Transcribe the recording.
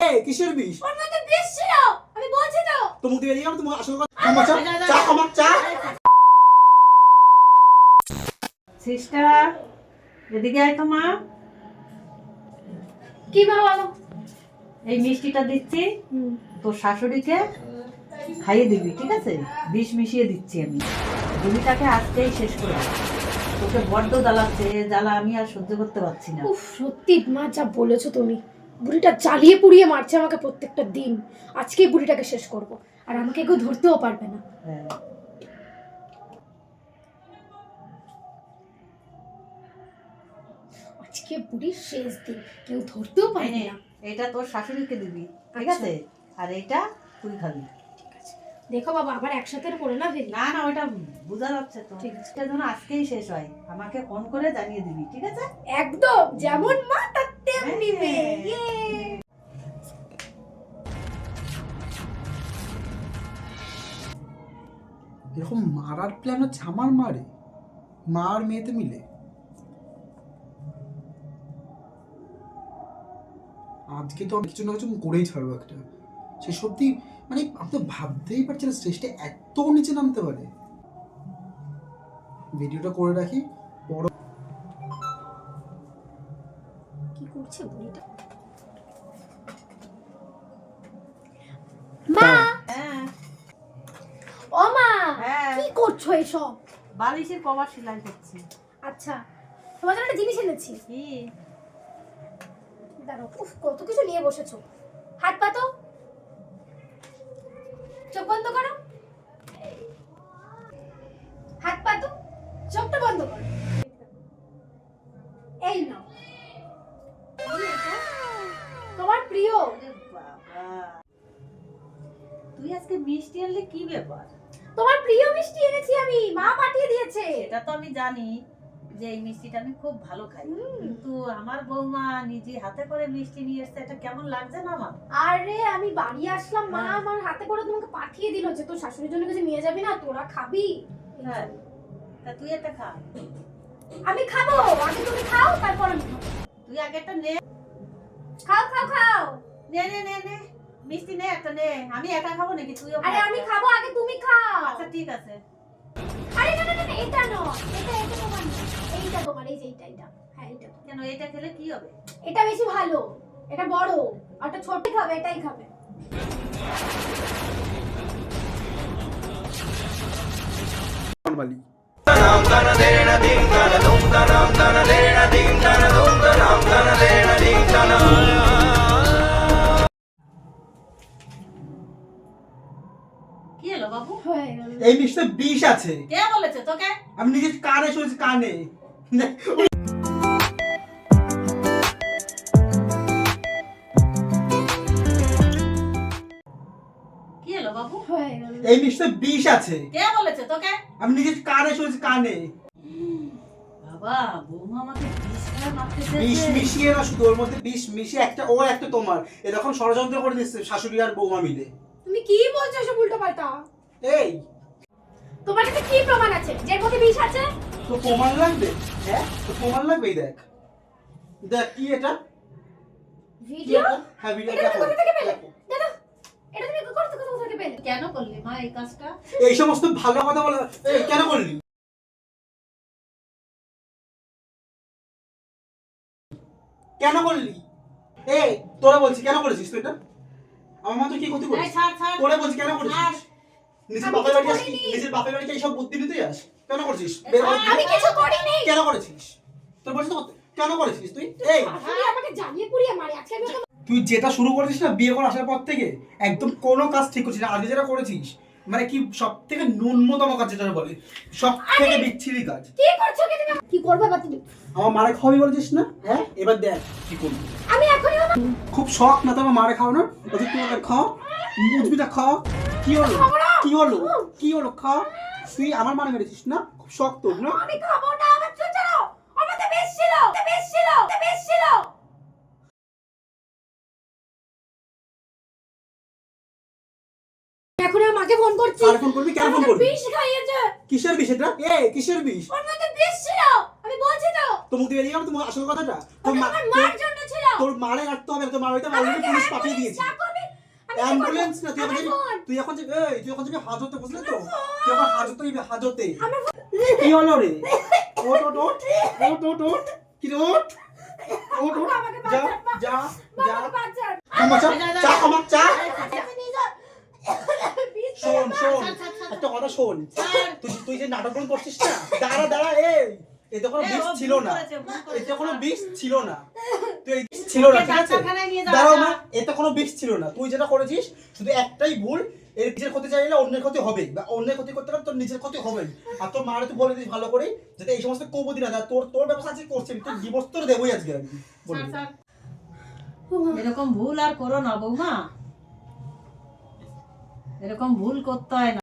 এই কিসের বিষ? ওর বিষ ছিল। আমি বলছি তো। তো মুখ বেরিয়ে গেল তুমি আসল কথা চা চা আমার চা সিস্টার এদিকে আয় তো মা। কি মা বলো? এই মিষ্টিটা দিচ্ছি। তোর শাশুড়িকে খাইয়ে দিবি ঠিক আছে? বিষ মিশিয়ে দিচ্ছি আমি। জমিটাকে আজকেই শেষ করে। তোকে বড্ড জ্বালাচ্ছে জ্বালা আমি আর সহ্য করতে পারছি না। উফ সত্যি মা যা বলেছ তুমি। বুড়িটা জ্বালিয়ে পুড়িয়ে মারছে আমাকে প্রত্যেকটা দিন। আজকেই বুড়িটাকে শেষ করব আর আমাকে কেউ ধরতেও পারবে না। হ্যাঁ। আজকে বুড়ির শেষ দিন কেউ ধরতেও পারবে না। এটা তোর শাশুড়িকে দিবি ঠিক আচ্ছা। আছে? আর এটা তুই খাবি। দেখো বাবা আবার একসাথে পড়ে না ফেলি? না না ওটা বোঝা যাচ্ছে তো। ঠিক আছে। যেন আজকেই শেষ হয়। আমাকে ফোন করে জানিয়ে দিবি ঠিক আছে? একদম যেমন মা তার তেমনি হ্যাঁ। মেয়ে। এরকম মারার প্ল্যান হচ্ছে আমার মারে মার মেয়েতে মিলে। আজকে তো কিছু না কিছু করেই ছাড়বো একটা। সে সত্যি মানে আমি তো ভাবতেই পারছি না স্টেজটা এত নিচে নামতে পারে। ভিডিওটা করে রাখি। বড় কি করছে বুড়িটা? মা! হ্যাঁ। ও মা! হ্যাঁ। কি করছ এসব? বালিশের কভার সেলাই করছি। আচ্ছা তোমার জন্য একটা জিনিস এনেছি। কি? দাঁড়াও উফ কত কিছু নিয়ে বসেছো। হাত পাতো চোখ বন্ধ করো। হাত পাতো চোখটা বন্ধ করো। এই নাও। তোমার প্রিয়। তুই আজকে মিষ্টি আনলে কি ব্যাপার? তোমার প্রিয় মিষ্টি এনেছি আমি মা পাঠিয়ে দিয়েছে। এটা তো আমি জানি। যে এই মিষ্টিটা আমি খুব ভালো খাই। কিন্তু আমার বৌমা নিজে হাতে করে মিষ্টি নিয়ে এসছে এটা কেমন লাগছে না আমার? আরে আমি বাড়ি আসলাম মা হ্যাঁ। আমার হাতে করে তোমাকে পাঠিয়ে দিল যে তোর শাশুড়ির জন্য কিছু নিয়ে যাবি না তোরা খাবি। হ্যাঁ তা তুই একটা খা। আমি খাব আগে তুমি খাও তারপর আমি তুই আগে একটা নে। খাও খাও খাও। নে নে নে নে। মিষ্টি নে একটা নে। আমি একা খাব নাকি তুইও আরে আমি খাব আগে তুমি খাও। আচ্ছা ঠিক আছে। আরে না না না এটা নয়। এটা এটা। এইটা তোমার এই যে এইটা এইটা। হ্যাঁ এইটা। কেন এটা খেলে কি হবে? এটা বেশি ভালো। এটা বড়। আর ছোট খাবে এটাই খাবে। নর্মালি এই মিষ্টিতে বিষ আছে। কে বলেছে তোকে? আমি নিজের কানে শুনেছি কানে। কি হলো বাবু? গেল। এই মিষ্টিতে বিষ আছে। কে বলেছে তোকে? আমি নিজের কানে শুনেছি কানে। বাবা বৌমা আমাকে বিষ খেয়ে মারতে বিষ চেয়েছে। মিশিয়ে না শুধু ওর মধ্যে বিষ মিশিয়ে একটা ওর একটা তোমার। এরকম ষড়যন্ত্র করে দিচ্ছে শাশুড়ি আর বৌমা মিলে। তুমি কি বলছো এসব উল্টো পাল্টা এই। তোমার কাছে কি প্রমাণ আছে? যে মধ্যে বিষ আছে? তো প্রমাণ লাগবে? হ্যাঁ? তো প্রমাণ লাগবে এই দেখ। দেখ কি এটা? ভিডিও? হ্যাঁ ভিডিও দেখো। এটা তুমি থেকে পেলে? কেন করলি মা এই কাজটা? এই সমস্ত ভালো কথা বলে কেন করলি? কেন করলি? এই তোরা বলছি কেন করেছিস তুই এটা? আমার মা তুই কি ক্ষতি করিস? তোরা বলছি কেন করেছিস। নিজের বাপের বাড়ি আসি নিজের বাপের বাড়িতে এইসব বুদ্ধি নিতে যাস কেন করছিস? আমি কিছু করিনি। কেন করেছিস? তোর বলছিস তো কেন করেছিস তুই? এই। আমাকে জানিয়ে পুড়িয়ে মারে। আজকে আমি তুই যেটা শুরু করেছিস না বিয়ে করে আসার পর থেকে একদম কোনো কাজ ঠিক করছিস না। আগে যেটা করেছিস মানে কি সব থেকে ন্যূনতম কাজ যেটা বলে সব থেকে বিচ্ছিরি কাজ। কি করছ কি তুমি? কি করবে বা তুমি? আমার মারে খাওয়াবি বলেছিস না? হ্যাঁ? এবার দেখ কি করবি। আমি এখনই খুব শখ না তোমার মারে ওদের তুই ওদের খাও বুঝবিটা খাও কি হলো? কি হলো? কি হলো? খাও তুই আমার মানে মেরেছিস না? খুব শখ তোর না আমি খাব না আমার চুল ছাড়াও আমাকে বেশ ছিল বেশ ছিল বেশ ছিল! এখন আমার মাকে ফোন করছি। কার ফোন করবি? কেন ফোন আমাকে করবি? বিষ খাইয়েছে। কিসের বিষ এটা? এ কিসের বিষ? ওর মধ্যে বিষ ছিল আমি বলছি তো। তো মুক্তি বেরিয়ে গেল তোমার আসল কথাটা? তোর আমার মার জন্য ছিল। তোর মারে রাখতে হবে তোর মার হইতে পুলিশ পাঠিয়ে দিয়েছে। অ্যাম্বুলেন্স না তুই এখন আমার যাবি তুই এখন যাবি এই তুই এখন যাবি হাজতে বুঝলি তো। তুই এখন হাজতে যাবি হাজতে। কি হলো রে? ওট ওট ওট ওট ওট ওট কি রে ওট ওট ওট আমাকে যা বাঁচান, যা যা। ক্ষমা চা চা ক্ষমা চা। শোন শোন। মার, ছাড়, ছাড়, একটা কথা শোন। তুই তুই যে নাটকগুলো করছিস না দাঁড়া দাঁড়া এই। এতে কোনো বিষ ছিল না। এতে কোনো বিষ ছিল না। তুই ছিল না ঠিক আছে? ডাক্তারখানায় নিয়ে যাওয়া দাঁড়াও না যা। কোনো বিষ ছিল না। তুই যেটা করেছিস শুধু একটাই ভুল এর নিজের ক্ষতি চাইলে অন্যের ক্ষতি হবে। বা অন্যের ক্ষতি করতে গেলে তোর নিজের ক্ষতি হবে। আর তোর মারে তুই বলে দিস ভালো করে যাতে এই সমস্ত কৌবদি না। তোর তোর ব্যবসা আজকে করছি তোর ডিভোর্স তোর দেবই আজকে। এরকম ভুল আর করো না বৌমা। এরকম ভুল করতে হয় না।